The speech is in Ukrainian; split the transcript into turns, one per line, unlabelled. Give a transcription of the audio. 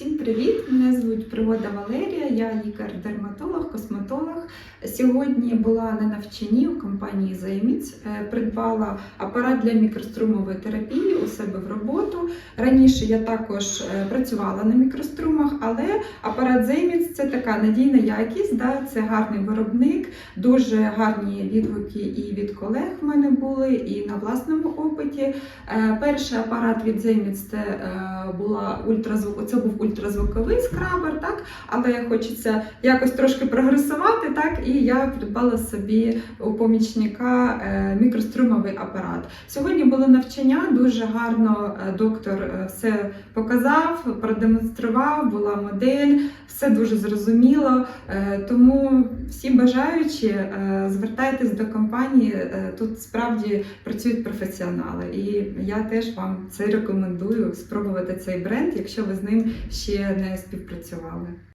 Всім привіт! Мене звуть Пригода Валерія, я лікар-дерматолог, косметолог. Сьогодні була на навчанні у компанії Займіць, Е, придбала апарат для мікрострумової терапії у себе в роботу. Раніше я також е, працювала на мікрострумах, але апарат Займіць це така надійна якість, да? це гарний виробник, дуже гарні відгуки і від колег в мене були, і на власному опиті. Е, Перший апарат від Zenic це е, була це був ультразвуковий скрабер, так але хочеться якось трошки прогресувати, так і я придбала собі у помічника е, мікрострумовий апарат. Сьогодні було навчання, дуже гарно доктор все показав, продемонстрував, була модель, все дуже зрозуміло. Е, Тому всі бажаючі е, звертайтесь до компанії. е, Тут справді працюють професіонали, і я теж вам це рекомендую спробувати цей бренд, якщо ви з ним ще не співпрацювали.